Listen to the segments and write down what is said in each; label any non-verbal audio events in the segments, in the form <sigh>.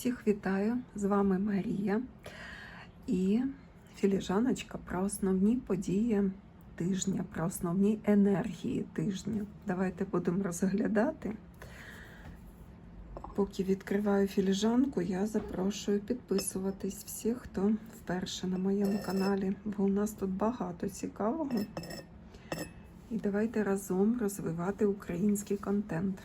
Всіх вітаю! З вами Марія і філіжаночка про основні події тижня, про основні енергії тижня. Давайте будемо розглядати. Поки відкриваю філіжанку, я запрошую підписуватись всіх, хто вперше на моєму каналі, бо у нас тут багато цікавого. І давайте разом розвивати український контент.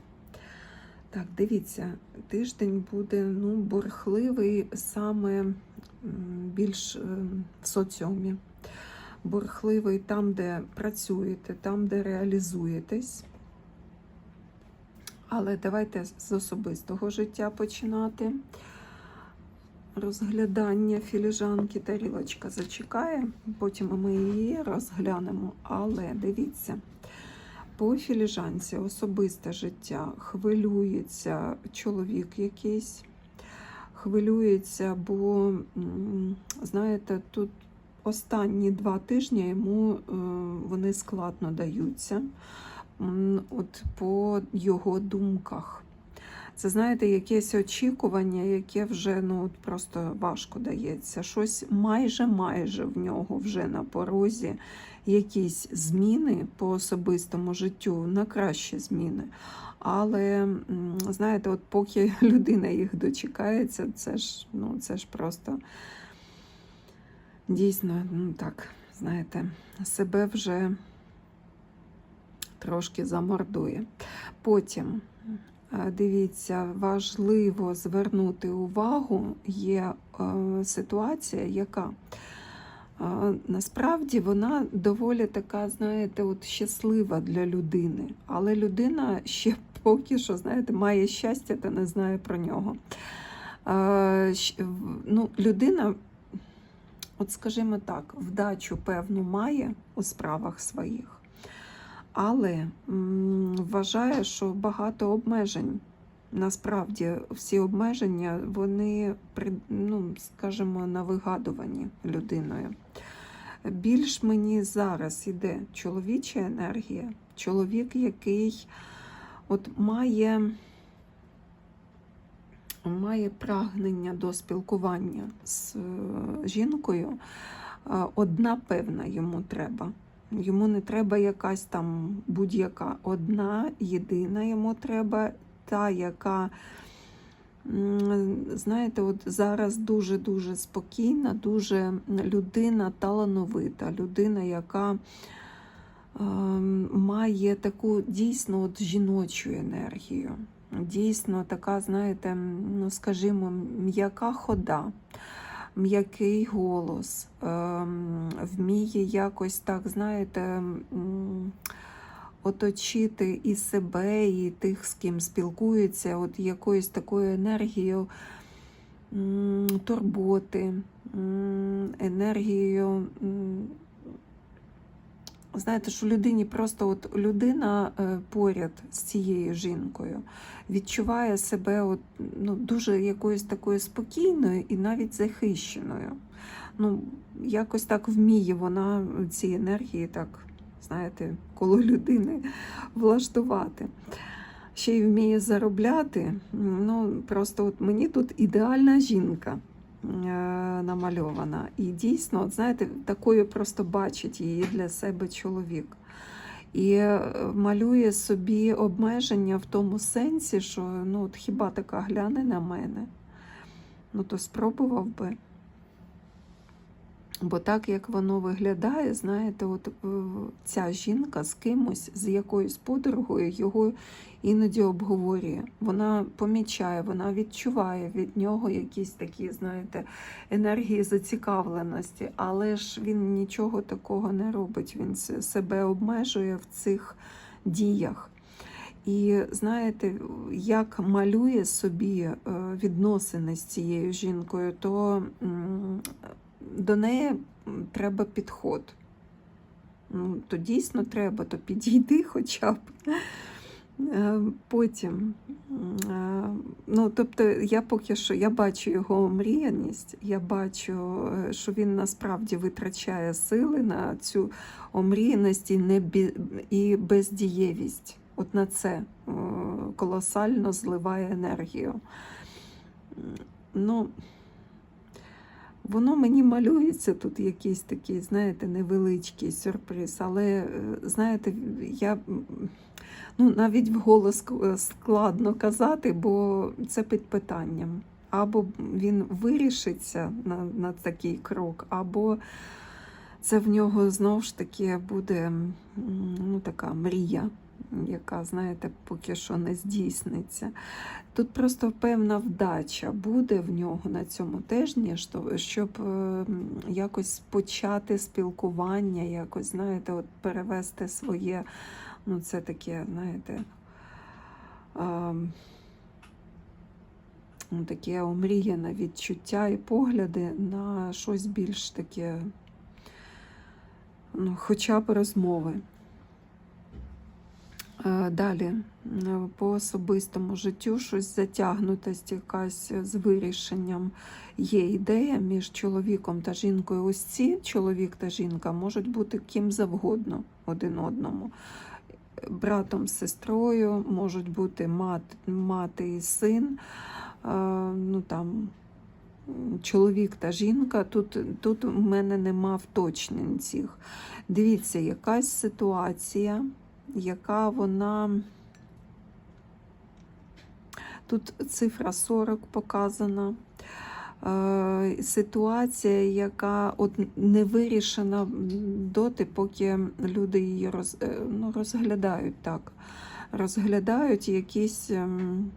Так, дивіться, тиждень буде ну, бурхливий саме більш е, в соціумі. Бурхливий там, де працюєте, там, де реалізуєтесь. Але давайте з особистого життя починати. Розглядання філіжанки тарілочка зачекає, потім ми її розглянемо. Але дивіться. По філіжанці особисте життя хвилюється чоловік якийсь, хвилюється, бо, знаєте, тут останні два тижні йому е, вони складно даються от по його думках. Це, знаєте, якесь очікування, яке вже ну, просто важко дається. Щось майже-майже в нього вже на порозі якісь зміни по особистому життю, на кращі зміни. Але знаєте, от поки <laughs> людина їх дочекається, це ж, ну, це ж просто дійсно, ну так, знаєте, себе вже трошки замордує. Потім. е, Дивіться, важливо звернути увагу, є е, ситуація, яка насправді вона доволі така, знаєте, от щаслива для людини. Але людина ще поки що, знаєте, має щастя та не знає про нього. Ну, людина, от скажімо так, вдачу певну має у справах своїх але вважає, що багато обмежень. Насправді всі обмеження, вони, ну, скажімо, навигадувані людиною. Більш мені зараз іде чоловіча енергія, чоловік, який от має, має прагнення до спілкування з е, жінкою. Е, Одна певна йому треба. Йому не треба якась там будь-яка. Одна, єдина йому треба, та, яка, знаєте, от зараз дуже-дуже спокійна, дуже людина талановита, людина, яка ем, має таку дійсно от жіночу енергію. Дійсно, така, знаєте, ну, скажімо, м'яка хода м'який голос, ем, вміє якось так, знаєте, оточити і себе, і тих, з ким спілкується, от якоюсь такою енергією турботи, енергією. Знаєте, що людині просто от людина е, поряд з цією жінкою відчуває себе от, ну, дуже якоюсь такою спокійною і навіть захищеною. Ну, якось так вміє вона ці енергії, так, знаєте, коло людини влаштувати. Ще й вміє заробляти. Ну, просто от мені тут ідеальна жінка е, намальована. І дійсно, от, знаєте, такою просто бачить її для себе чоловік. І е, малює собі обмеження в тому сенсі, що ну, от хіба така гляне на мене, ну то спробував би. Бо так як воно виглядає, знаєте, от е, ця жінка з кимось, з якоюсь подругою його іноді обговорює. Вона помічає, вона відчуває від нього якісь такі, знаєте, енергії зацікавленості, але ж він нічого такого не робить. Він себе обмежує в цих діях. І знаєте, як малює собі е, відносини з цією жінкою, то до неї треба підход. Ну, то дійсно треба, то підійди хоча б. Е, Потім, е, ну, тобто, я поки що я бачу його омріяність, я бачу, е, що він насправді витрачає сили на цю омріяність і, не бі- і бездієвість. От на це колосально зливає енергію. ну, воно мені малюється тут якийсь такий, знаєте, невеличкий сюрприз. Але, е, знаєте, я ну, навіть вголос к- складно казати, бо це під питанням. Або він вирішиться на, на такий крок, або це в нього знову ж таки буде ну, така мрія, яка, знаєте, поки що не здійсниться. Тут просто певна вдача буде в нього на цьому тижні, щоб е, якось почати спілкування, якось, знаєте, от перевести своє, ну це таке, знаєте, ну, таке омріяне відчуття і погляди на щось більш таке, ну, хоча б розмови. Е, Далі е, по особистому життю щось затягнутость, якась з вирішенням є ідея між чоловіком та жінкою. Ось ці чоловік та жінка можуть бути ким завгодно один одному. Братом з сестрою, можуть бути мати, мати і син, е, ну там чоловік та жінка. Тут, тут у мене нема вточнень цих. Дивіться, якась ситуація яка вона. Тут цифра 40 показана. Е, Ситуація, яка от не вирішена доти, поки люди її роз, е, ну, розглядають так. Розглядають якісь, ем,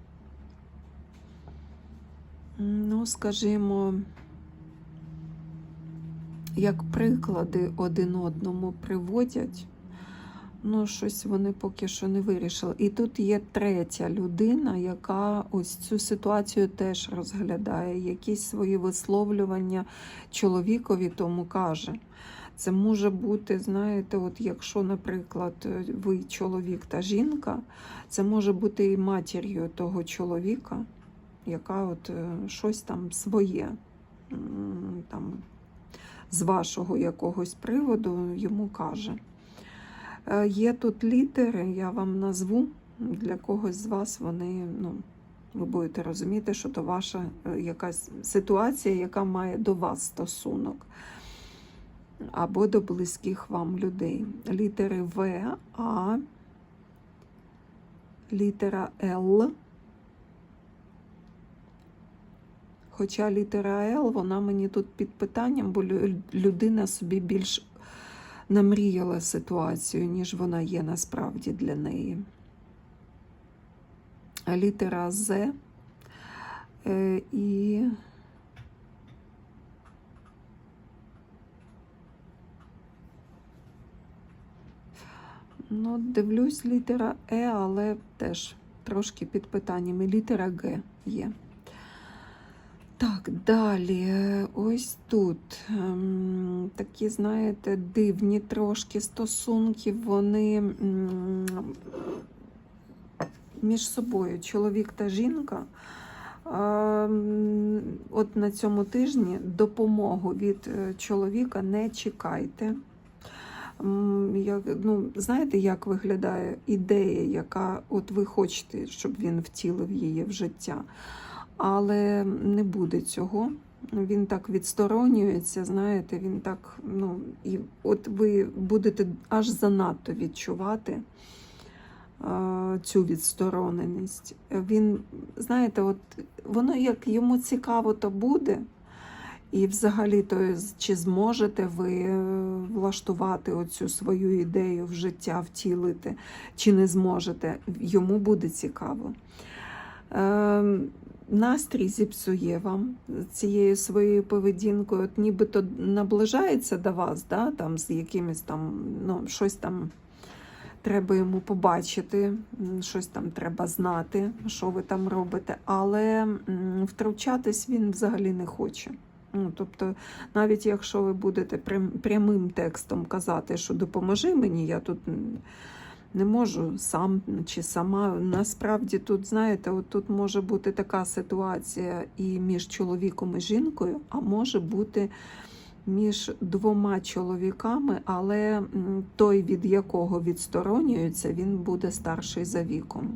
ну, скажімо, як приклади один одному приводять. Ну, щось вони поки що не вирішили. І тут є третя людина, яка ось цю ситуацію теж розглядає, якісь свої висловлювання чоловікові тому каже. Це може бути, знаєте, от якщо, наприклад, ви чоловік та жінка, це може бути і матір'ю того чоловіка, яка от е, щось там своє, там, з вашого якогось приводу йому каже. Е, Є тут літери, я вам назву. Для когось з вас вони, ну, ви будете розуміти, що то ваша е, якась ситуація, яка має до вас стосунок. Або до близьких вам людей. Літери В, А, літера Л. Хоча літера Л, вона мені тут під питанням, бо людина собі більш намріяла ситуацію, ніж вона є насправді для неї. Літера З е, і ну, дивлюсь, літера Е, але теж трошки під питаннями. Літера Г є. Так, далі, е, ось тут ем, такі, знаєте, дивні трошки стосунки, вони між собою, чоловік та жінка. Ем, От на цьому тижні допомогу від е, чоловіка не чекайте. Як, ну, знаєте, як виглядає ідея, яка от ви хочете, щоб він втілив її в життя але не буде цього. Він так відсторонюється, знаєте, він так, ну, і от ви будете аж занадто відчувати е, цю відстороненість. Він, знаєте, от воно як йому цікаво, то буде. І взагалі, то чи зможете ви е, влаштувати оцю свою ідею в життя, втілити, чи не зможете, йому буде цікаво. Е, настрій зіпсує вам цією своєю поведінкою, от нібито наближається до вас, да, там, з якимось там, ну, щось там треба йому побачити, щось там треба знати, що ви там робите, але втручатись він взагалі не хоче. Ну, тобто, навіть якщо ви будете прям- прямим текстом казати, що допоможи мені, я тут не можу сам чи сама. Насправді тут, знаєте, от тут може бути така ситуація і між чоловіком і жінкою, а може бути між двома чоловіками, але той, від якого відсторонюється, він буде старший за віком.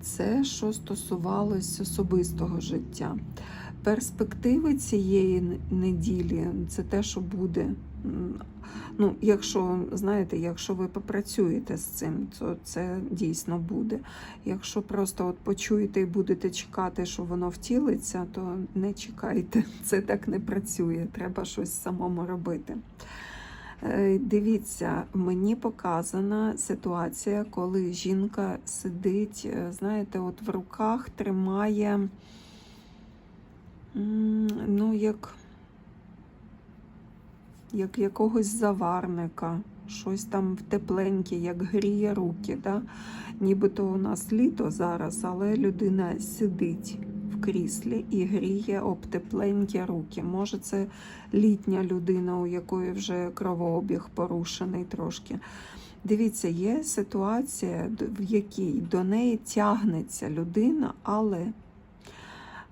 Це що стосувалось особистого життя. Перспективи цієї неділі це те, що буде. Ну, якщо знаєте, якщо ви попрацюєте з цим, то це дійсно буде. Якщо просто от почуєте і будете чекати, що воно втілиться, то не чекайте. <laughs> Це так не працює. Треба щось самому робити. Е, Дивіться, мені показана ситуація, коли жінка сидить, е, знаєте, от в руках тримає, ну, як, як якогось заварника, щось там тепленьке, як гріє руки. Да? Нібито у нас літо зараз, але людина сидить в кріслі і гріє об тепленькі руки. Може, це літня людина, у якої вже кровообіг порушений трошки. Дивіться, є ситуація, в якій до неї тягнеться людина, але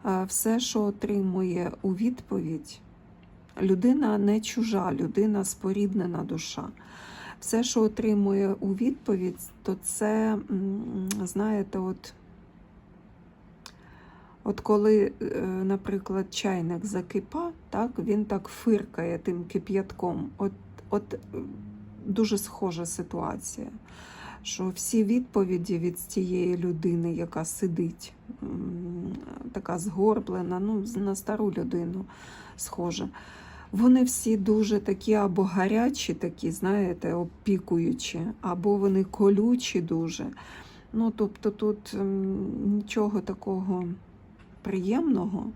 все, що отримує у відповідь, людина не чужа, людина споріднена душа. Все, що отримує у відповідь, то це, знаєте, от, от коли, е, наприклад, чайник закипа, так, він так фиркає тим кип'ятком. От, от дуже схожа ситуація. Що всі відповіді від цієї людини, яка сидить, така згорблена, ну, на стару людину схожа. Вони всі дуже такі або гарячі, такі, знаєте, опікуючі, або вони колючі дуже. Ну, тобто тут нічого такого приємного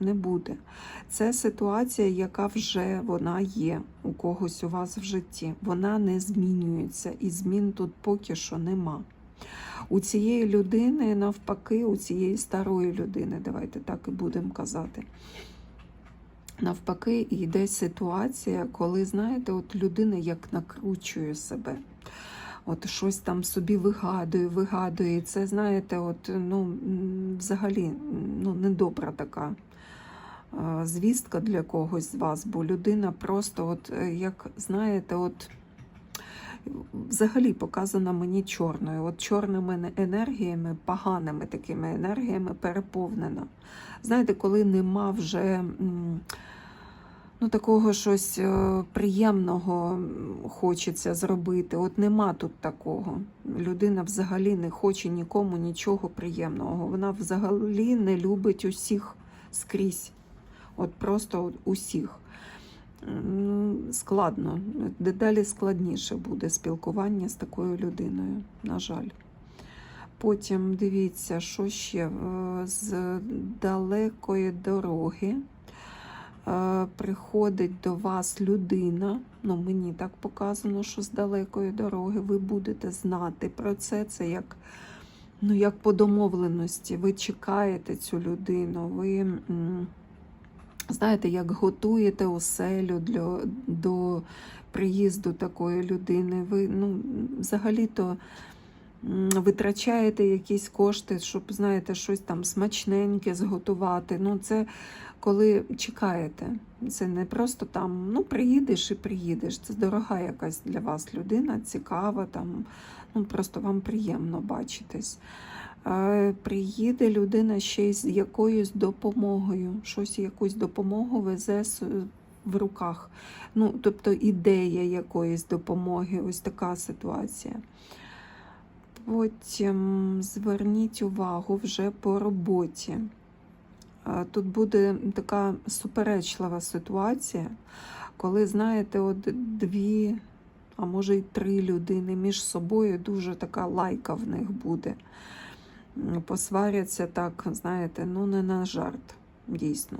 не буде. Це ситуація, яка вже вона є у когось у вас в житті. Вона не змінюється, і змін тут поки що нема. У цієї людини, навпаки, у цієї старої людини, давайте так і будемо казати. Навпаки, йде ситуація, коли, знаєте, от людина як накручує себе. От щось там собі вигадує, вигадує. Це, знаєте, от, ну, взагалі ну, недобра така звістка для когось з вас, бо людина просто, от, е, як знаєте, от взагалі показана мені чорною. От чорними енергіями, поганими такими енергіями переповнена. Знаєте, коли нема вже. Ну, такого щось е, приємного хочеться зробити. От нема тут такого. Людина взагалі не хоче нікому нічого приємного. Вона взагалі не любить усіх скрізь. От просто усіх. Складно. Дедалі складніше буде спілкування з такою людиною, на жаль. Потім дивіться, що ще Е, з далекої дороги е, приходить до вас людина. Ну, мені так показано, що з далекої дороги ви будете знати про це. Це як, ну, як по домовленості. Ви чекаєте цю людину, ви. Знаєте, як готуєте оселю для, до приїзду такої людини. Ви ну, взагалі-то витрачаєте якісь кошти, щоб, знаєте, щось там смачненьке зготувати. Ну, це коли чекаєте. Це не просто там, ну, приїдеш і приїдеш. Це дорога якась для вас людина, цікава, там, ну, просто вам приємно бачитись. Приїде людина ще з якоюсь допомогою, щось якусь допомогу везе в руках. Ну, тобто ідея якоїсь допомоги, ось така ситуація. Потім зверніть увагу вже по роботі. Тут буде така суперечлива ситуація, коли, знаєте, от дві, а може й три людини між собою дуже така лайка в них буде. Посваряться так, знаєте, ну не на жарт, дійсно.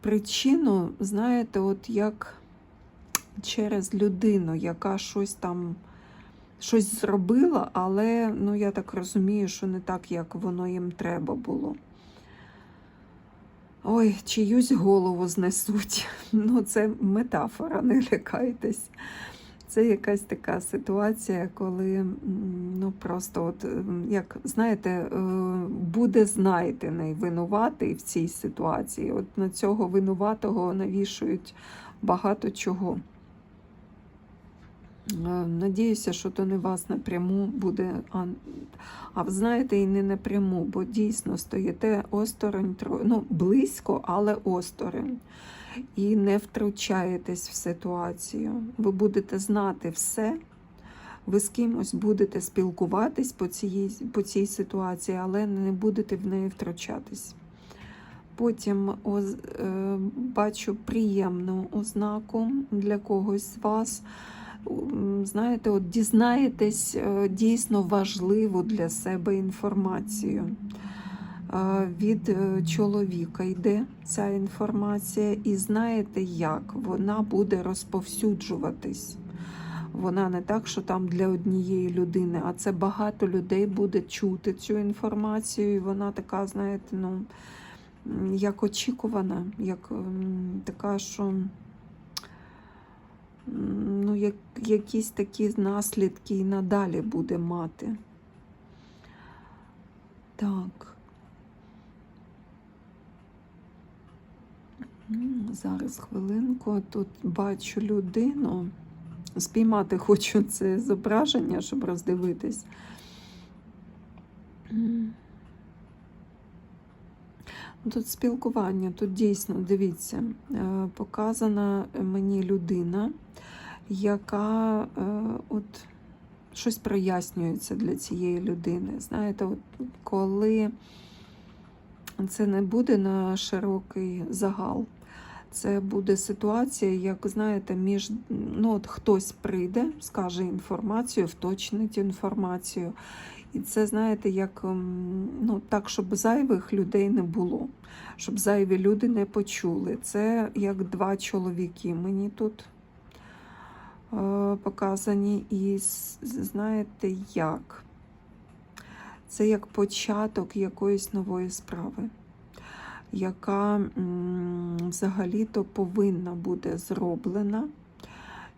Причину, знаєте, от як через людину, яка щось там щось зробила, але ну, я так розумію, що не так, як воно їм треба було. Ой, чиюсь голову знесуть. <laughs> Ну, це метафора, не лякайтесь. Це якась така ситуація, коли ну просто, от як знаєте, е, буде знайдений винуватий в цій ситуації. От на цього винуватого навішують багато чого. Е, Надіюся, що то не вас напряму буде, а, а ви знаєте, і не напряму, бо дійсно стоїте осторонь, ну, близько, але осторонь. І не втручаєтесь в ситуацію. Ви будете знати все. Ви з кимось будете спілкуватись по цій, по цій ситуації, але не будете в неї втручатись. Потім оз, е, бачу приємну ознаку для когось з вас. Знаєте, от дізнаєтесь е, дійсно важливу для себе інформацію. Від е, чоловіка йде ця інформація, і знаєте як? Вона буде розповсюджуватись. Вона не так, що там для однієї людини, а це багато людей буде чути цю інформацію, і вона така, знаєте, ну, як очікувана, як така, що ну, як, якісь такі наслідки і надалі буде мати. Так. Зараз хвилинку. Тут бачу людину. Спіймати хочу <laughs> це зображення, щоб роздивитись. Тут спілкування, тут дійсно, дивіться, е, показана мені людина, яка е, от щось прояснюється для цієї людини. Знаєте, от коли це не буде на широкий загал, це буде ситуація, як знаєте, між ну от хтось прийде, скаже інформацію, вточнить інформацію. І це, знаєте, як ем, ну, так, щоб зайвих людей не було, щоб зайві люди не почули. Це як два чоловіки мені тут е, показані. І знаєте як? Це як початок якоїсь нової справи яка взагалі-то повинна бути зроблена,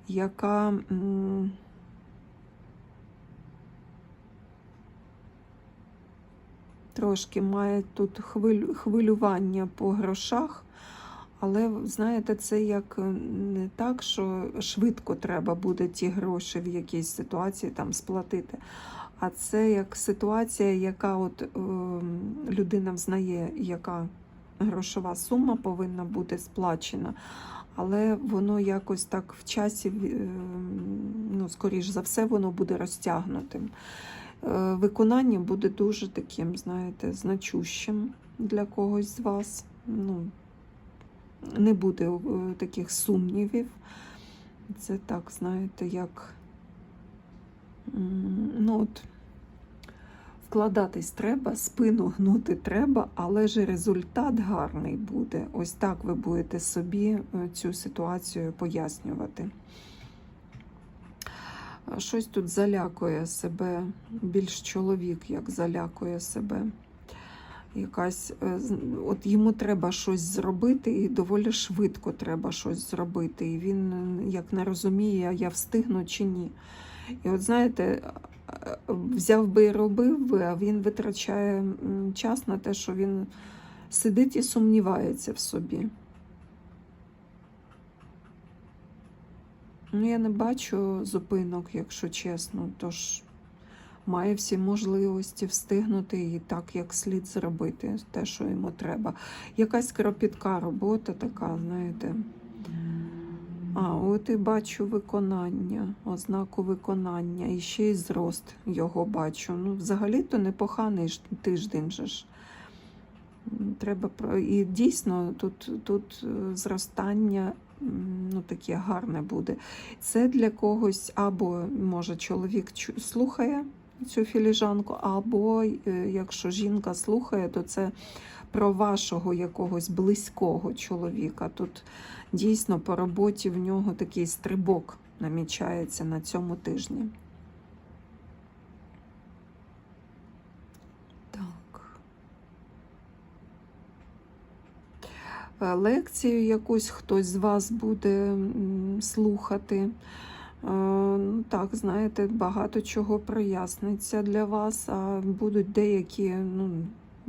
яка трошки має тут хвилювання по грошах, але знаєте, це як не так, що швидко треба буде ті гроші в якійсь ситуації там сплатити. А це як ситуація, яка от е, людина взнає, яка грошова сума повинна бути сплачена, але воно якось так в часі, е, ну, скоріш за все, воно буде розтягнутим. Е, Виконання буде дуже таким, знаєте, значущим для когось з вас. Ну, не буде е, таких сумнівів. Це так, знаєте, як ну, от, вкладатись треба, спину гнути треба, але ж результат гарний буде. Ось так ви будете собі е, цю ситуацію пояснювати. Щось тут залякує себе, більш чоловік, як залякує себе. Якась, е, от йому треба щось зробити, і доволі швидко треба щось зробити. І він е, як не розуміє, я встигну чи ні. І от знаєте, взяв би і робив би, а він витрачає час на те, що він сидить і сумнівається в собі. Ну, я не бачу зупинок, якщо чесно, тож має всі можливості встигнути і так, як слід зробити, те, що йому треба. Якась кропітка робота така, знаєте. А, от і бачу виконання, ознаку виконання, і ще й зрост його бачу. Ну, взагалі-то непоганий тиждень же ж. Треба і дійсно тут, тут е, зростання ну, таке гарне буде. Це для когось або може чоловік слухає цю філіжанку, або е, якщо жінка слухає, то це про вашого якогось близького чоловіка. Тут дійсно по роботі в нього такий стрибок намічається на цьому тижні. Е, Лекцію якусь хтось з вас буде слухати. Е, Ну, так, знаєте, багато чого проясниться для вас, а будуть деякі ну,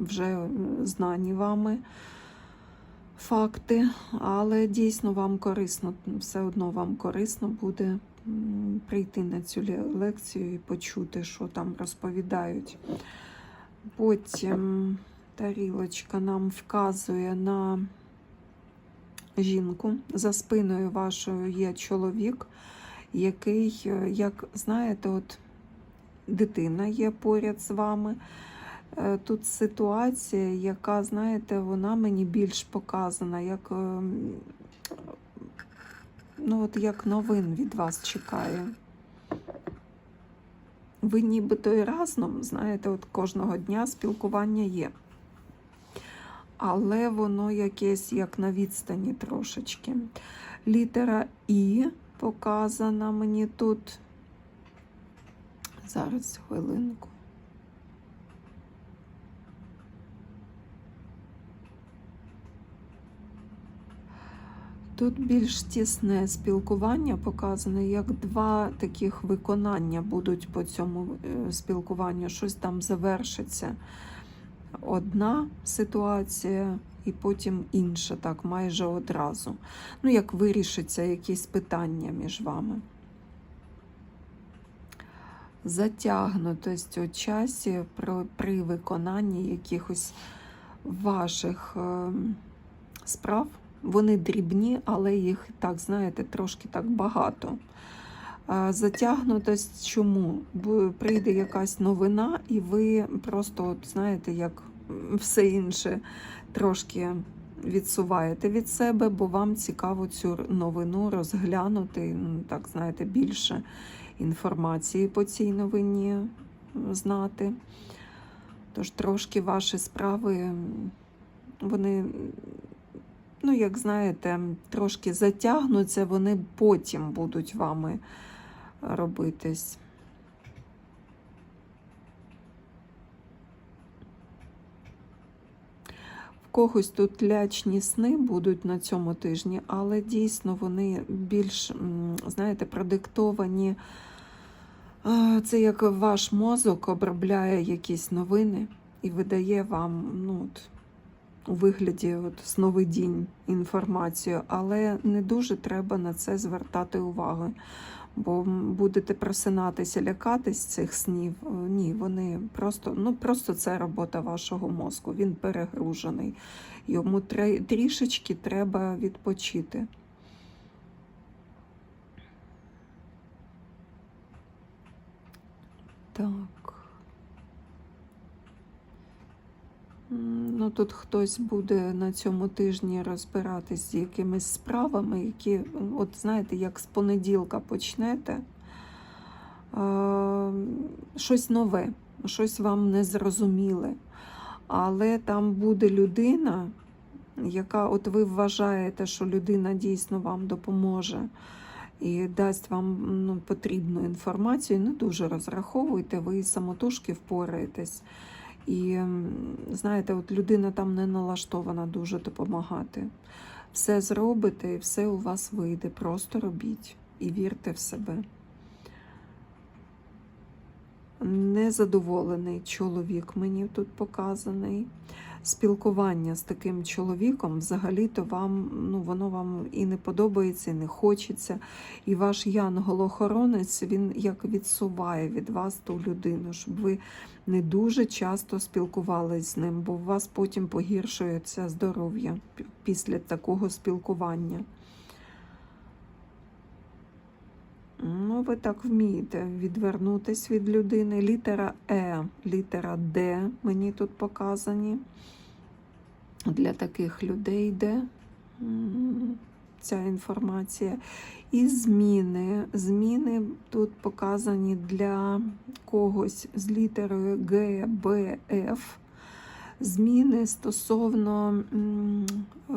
вже знані вами факти, але дійсно вам корисно, все одно вам корисно буде прийти на цю лекцію і почути, що там розповідають. Потім тарілочка нам вказує на жінку. За спиною вашою є чоловік, який, е, як знаєте, от дитина є поряд з вами. Е, Тут ситуація, яка, знаєте, вона мені більш показана, як, ем, ну, от як новин від вас чекає. Ви нібито і разом, знаєте, от кожного дня спілкування є. Але воно якесь як на відстані трошечки. Літера І показана мені тут. Зараз хвилинку. Тут більш тісне спілкування показане, як два таких виконання будуть по цьому е, спілкуванню. Щось там завершиться. Одна ситуація, і потім інша, так, майже одразу. Ну, як вирішиться якісь питання між вами. Затягнутость у часі при виконанні якихось ваших е, справ. Вони дрібні, але їх, так, знаєте, трошки так багато. Затягнутость чому? Бо прийде якась новина, і ви просто, от, знаєте, як все інше трошки відсуваєте від себе, бо вам цікаво цю новину розглянути, ну, так, знаєте, більше інформації по цій новині знати. Тож трошки ваші справи, вони, ну, як знаєте, трошки затягнуться, вони потім будуть вами робитись. В когось тут лячні сни будуть на цьому тижні, але дійсно вони більш, знаєте, продиктовані. Це як ваш мозок обробляє якісь новини і видає вам ну, у вигляді от, сновидінь інформацію, але не дуже треба на це звертати увагу. Бо будете просинатися, лякатись цих снів. Е, Ні, вони просто, ну просто це робота вашого мозку. Він перегружений. Йому трішечки треба відпочити. Так. М, Ну, тут хтось буде на цьому тижні розбиратись з якимись справами, які, от знаєте, як з понеділка почнете, е, щось нове, щось вам незрозуміле. Але там буде людина, яка, от ви вважаєте, що людина дійсно вам допоможе і дасть вам ну, потрібну інформацію. Не дуже розраховуйте, ви самотужки впораєтесь. І знаєте, от людина там не налаштована дуже допомагати. Все зробите і все у вас вийде. Просто робіть і вірте в себе. Незадоволений чоловік мені тут показаний. Спілкування з таким чоловіком взагалі-то вам, ну, воно вам і не подобається, і не хочеться. І ваш янгол-охоронець, він як відсуває від вас ту людину, щоб ви не дуже часто спілкувались з ним, бо у вас потім погіршується здоров'я після такого спілкування. Ну, ви так вмієте відвернутись від людини. Літера Е, літера Д мені тут показані. Для таких людей йде ця інформація. І зміни. Зміни тут показані для когось з літерою Г, Б, Ф. Зміни стосовно м, е,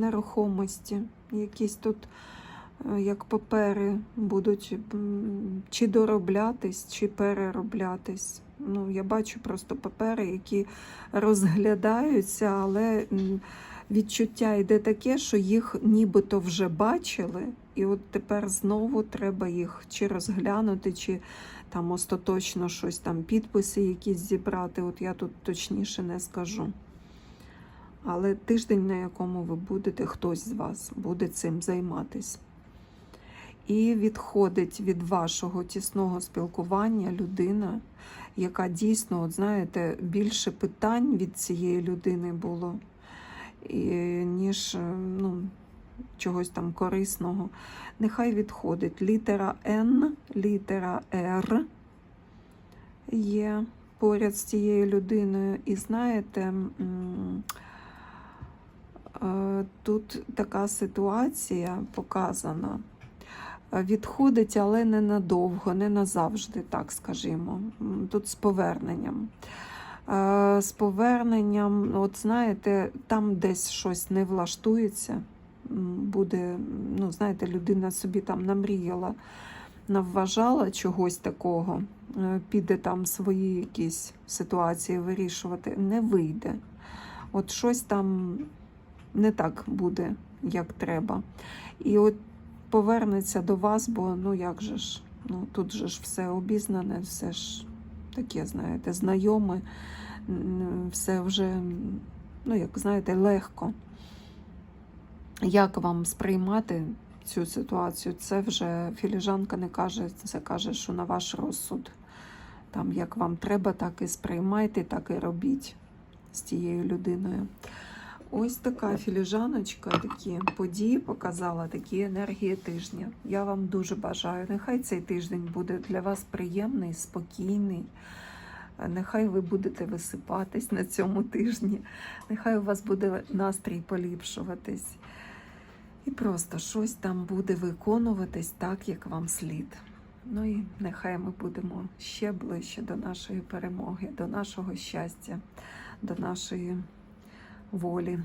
нерухомості. Якісь тут як папери будуть чи дороблятись, чи перероблятись. Ну, я бачу просто папери, які розглядаються, але відчуття йде таке, що їх нібито вже бачили, і от тепер знову треба їх чи розглянути, чи там остаточно щось там, підписи якісь зібрати. От я тут точніше не скажу. Але тиждень, на якому ви будете, хтось з вас буде цим займатись. І відходить від вашого тісного спілкування людина, яка дійсно, от знаєте, більше питань від цієї людини було, ніж е, ну, чогось там корисного. Нехай відходить літера Н, літера Р є поряд з цією людиною. І знаєте, е, тут така ситуація показана. Відходить, але не надовго, не назавжди, так скажімо. Тут з поверненням. Е, З поверненням, от знаєте, там десь щось не влаштується. Буде, ну, знаєте, людина собі там намріяла, навважала чогось такого, е, піде там свої якісь ситуації вирішувати, не вийде. От щось там не так буде, як треба. І от повернеться до вас, бо ну як же ж, ну тут же ж все обізнане, все ж таке, знаєте, знайоме, все вже, ну як знаєте, легко. Як вам сприймати цю ситуацію? Це вже філіжанка не каже, це каже, що на ваш розсуд. Там як вам треба, так і сприймайте, так і робіть з тією людиною. Ось така філіжаночка, такі події показала, такі енергії тижня. Я вам дуже бажаю. Нехай цей тиждень буде для вас приємний, спокійний. Нехай ви будете висипатись на цьому тижні. Нехай у вас буде настрій поліпшуватись. І просто щось там буде виконуватись так, як вам слід. Ну і нехай ми будемо ще ближче до нашої перемоги, до нашого щастя, до нашої волі.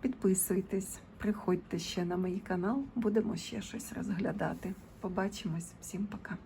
Підписуйтесь, приходьте ще на мій канал, будемо ще щось розглядати. Побачимось, всім пока.